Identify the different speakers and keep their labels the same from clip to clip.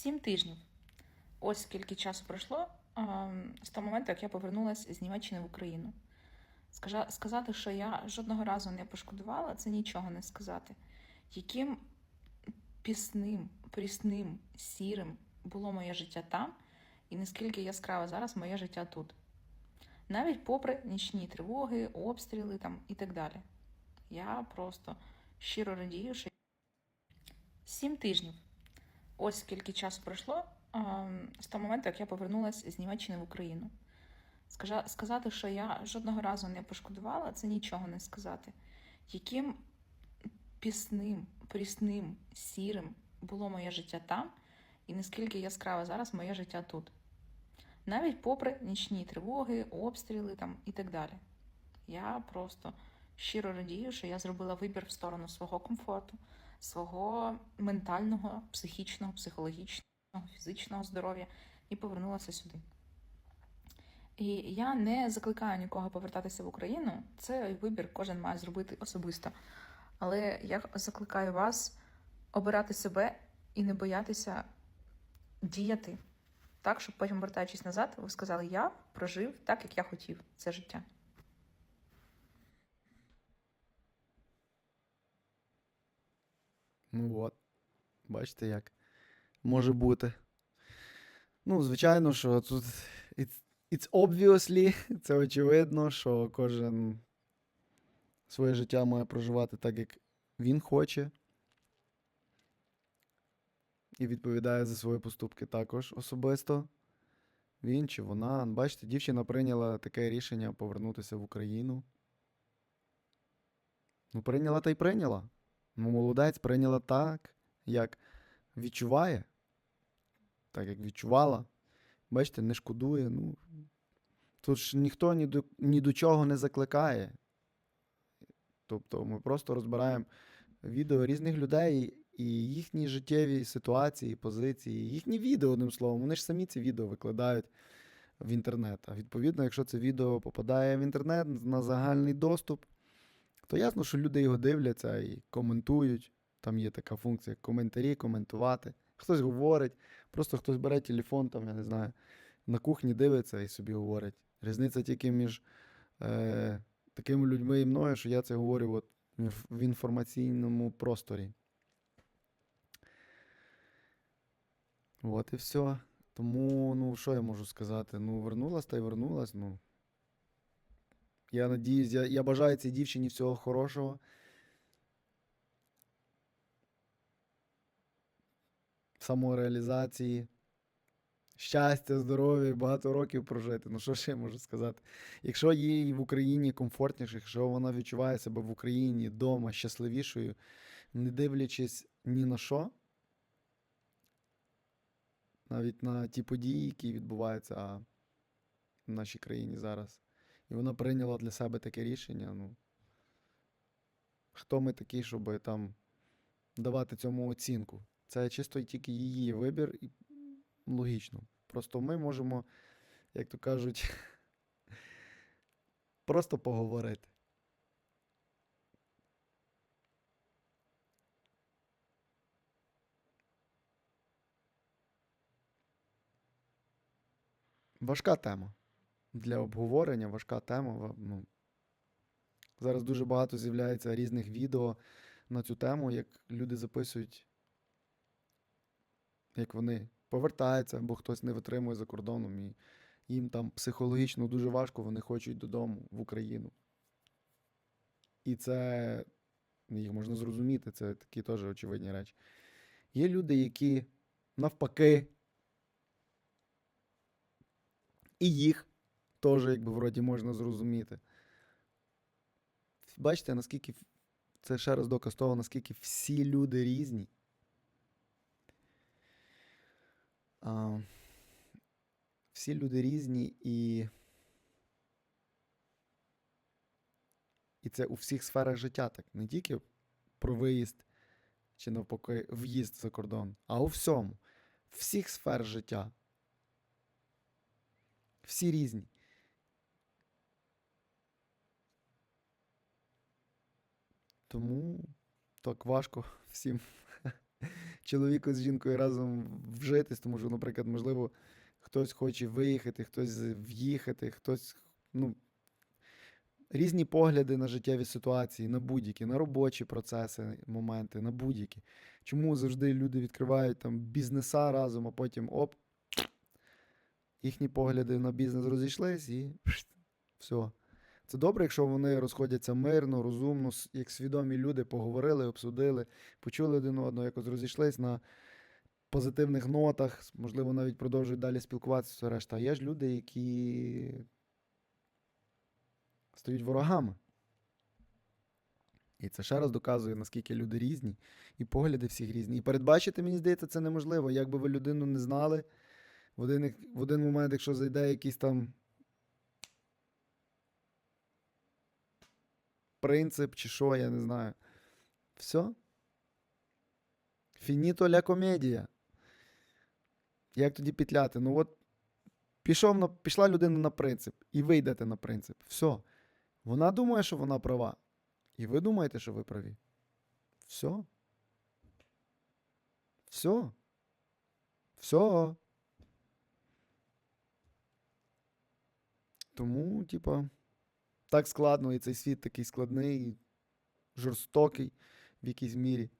Speaker 1: Сім тижнів. Ось скільки часу пройшло з того моменту, як я повернулася з Німеччини в Україну. Сказати, що я жодного разу не пошкодувала, це нічого не сказати. Яким пісним, прісним, сірим було моє життя там, і наскільки яскраве зараз моє життя тут. Навіть попри нічні тривоги, обстріли там і так далі. Я просто щиро радію, що сім тижнів. Ось скільки часу пройшло ем, з того моменту, як я повернулася з Німеччини в Україну. Сказати, що я жодного разу не пошкодувала, це нічого не сказати. Яким пісним, прісним, сірим було моє життя там, і наскільки яскраве зараз моє життя тут. Навіть попри нічні тривоги, обстріли там і так далі. Я просто щиро радію, що я зробила вибір в сторону свого комфорту, свого ментального, психічного, психологічного, фізичного здоров'я і повернулася сюди. І я не закликаю нікого повертатися в Україну. Це вибір кожен має зробити особисто. Але я закликаю вас обирати себе і не боятися діяти так, щоб потім, вертаючись назад, ви сказали, я прожив так, як я хотів це життя.
Speaker 2: Ну от. Бачите, як може бути. Ну, звичайно, що тут it's, it's obviously, це очевидно, що кожен своє життя має проживати так, як він хоче. І відповідає за свої поступки також особисто. Він чи вона. Бачите, дівчина прийняла таке рішення повернутися в Україну. Ну, прийняла та й прийняла. Ну, молодець прийняла так, як відчуває, так як відчувала. Бачите, не шкодує. Ну, тут ж ніхто ні до, ні до чого не закликає. Тобто ми просто розбираємо відео різних людей і їхні життєві ситуації, позиції, їхні відео, одним словом. Вони ж самі ці відео викладають в інтернет. А відповідно, якщо це відео попадає в інтернет на загальний доступ, то ясно, що люди його дивляться і коментують. Там є така функція коментарі, коментувати. Хтось говорить, просто хтось бере телефон, там, я не знаю, на кухні дивиться і собі говорить. Різниця тільки між е, такими людьми і мною, що я це говорю от в, інформаційному просторі. От і все. Тому, ну, що я можу сказати? Ну, вернулась та й вернулась, ну. Я надіюсь, я, я бажаю цій дівчині всього хорошого. Самореалізації, щастя, здоров'я, багато років прожити. Ну, що ще я можу сказати? Якщо їй в Україні комфортніше, якщо вона відчуває себе в Україні вдома щасливішою, не дивлячись ні на що, навіть на ті події, які відбуваються в нашій країні зараз. І вона прийняла для себе таке рішення. Ну, хто ми такі, щоб там давати цьому оцінку? Це чисто тільки її вибір, і логічно. Просто ми можемо, як то кажуть, просто поговорити. Важка тема для обговорення, важка тема. Ну, зараз дуже багато з'являється різних відео на цю тему, як люди записують, як вони повертаються, або хтось не витримує за кордоном, і їм там психологічно дуже важко, вони хочуть додому в Україну. І це їх можна зрозуміти, це такі теж очевидні речі. Є люди, які навпаки. І їх теж, якби вроді можна зрозуміти. Бачите, наскільки це ще раз доказ того, наскільки всі люди різні. А, всі люди різні і. І це у всіх сферах життя, так. Не тільки про виїзд чи навпаки в'їзд за кордон, а у всьому. Всіх сфер життя. Всі різні. Тому так важко всім чоловіку з жінкою разом вжитись, тому що, наприклад, можливо, хтось хоче виїхати, хтось в'їхати, хтось. Ну, різні погляди на життєві ситуації, на будь-які, на робочі процеси, моменти, на будь-які. Чому завжди люди відкривають там бізнеса разом, а потім оп, їхні погляди на бізнес розійшлись і все. Це добре, якщо вони розходяться мирно, розумно, як свідомі люди поговорили, обсудили, почули один одного, якось розійшлись на позитивних нотах, можливо, навіть продовжують далі спілкуватися, все решта. Є ж люди, які стають ворогами. І це ще раз доказує, наскільки люди різні, і погляди всіх різні. І передбачити, мені здається, це неможливо. Якби ви людину не знали, в один, в один момент, якщо зайде якийсь там принцип чи що, я не знаю. Все. Фініто ля комедія. Як тоді петляти? Ну от пішов на, пішла людина на принцип, і ви йдете на принцип. Все. Вона думає, що вона права. І ви думаєте, що ви праві. Все. Все. Все. Тому, типа, так складно, і цей світ такий складний, жорстокий в якійсь мірі.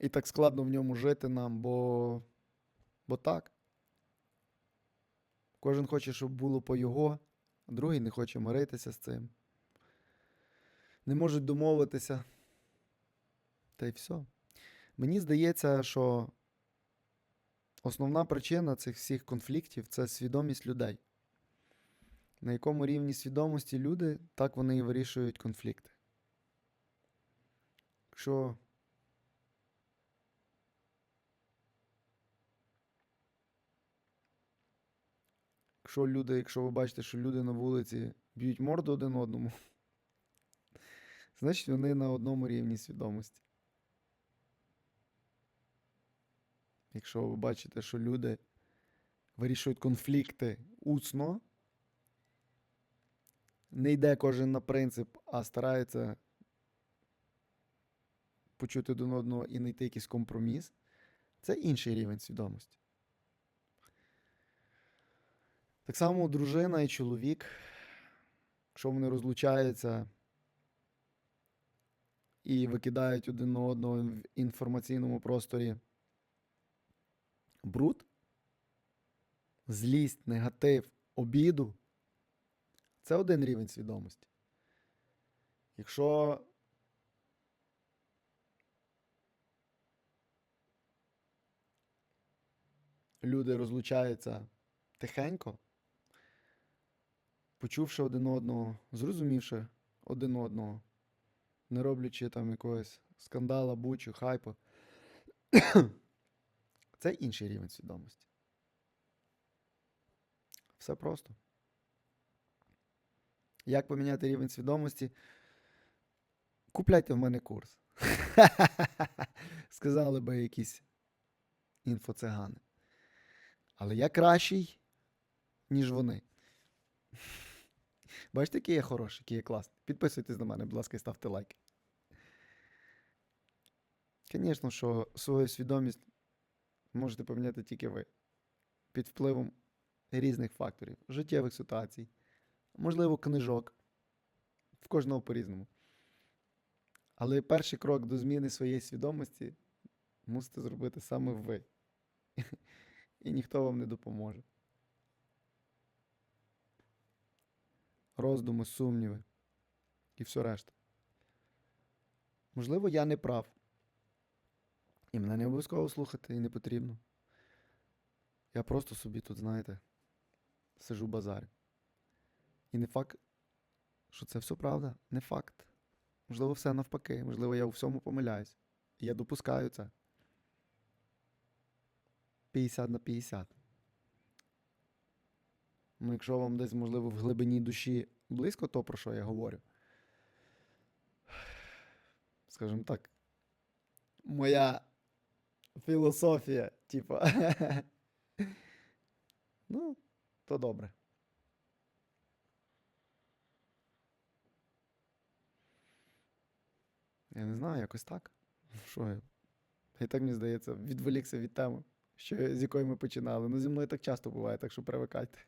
Speaker 2: І так складно в ньому жити нам, бо, бо так. Кожен хоче, щоб було по його, а другий не хоче миритися з цим. Не можуть домовитися. Та й все. Мені здається, що основна причина цих всіх конфліктів це свідомість людей. На якому рівні свідомості люди, так вони і вирішують конфлікти. Якщо Якщо люди, якщо ви бачите, що люди на вулиці б'ють морду один одному, значить вони на одному рівні свідомості. Якщо ви бачите, що люди вирішують конфлікти усно, не йде кожен на принцип, а старається почути один одного і знайти якийсь компроміс, це інший рівень свідомості. Так само дружина і чоловік, якщо вони розлучаються і викидають один на одного в інформаційному просторі бруд, злість, негатив, обіду, це один рівень свідомості. Якщо люди розлучаються тихенько, почувши один одного, зрозумівши один одного, не роблячи там якогось скандала, бучу, хайпу. Це інший рівень свідомості. Все просто. Як поміняти рівень свідомості? Купляйте в мене курс. Сказали би якісь інфоцигани. Але я кращий, ніж вони. Бачите, який я хороший, який я класний. Підписуйтесь на мене, будь ласка, і ставте лайки. Звісно, що свою свідомість можете поміняти тільки ви. Під впливом різних факторів, життєвих ситуацій, можливо, книжок. В кожного по-різному. Але перший крок до зміни своєї свідомості мусите зробити саме ви. І ніхто вам не допоможе. Роздуми, сумніви і все решта. Можливо, я не прав. І мене не обов'язково слухати і не потрібно. Я просто собі тут, знаєте, сижу базарю. І не факт, що це все правда, не факт. Можливо, все навпаки, можливо, я у всьому помиляюсь. І я допускаю це. 50 на 50. Ну, якщо вам десь, можливо, в глибині душі близько то, про що я говорю. Скажімо так, моя філософія, типа. ну, то добре. Я не знаю, якось так. Що я? І так мені здається, відволікся від теми, що, з якої ми починали. Ну, зі мною так часто буває, так що привикайте.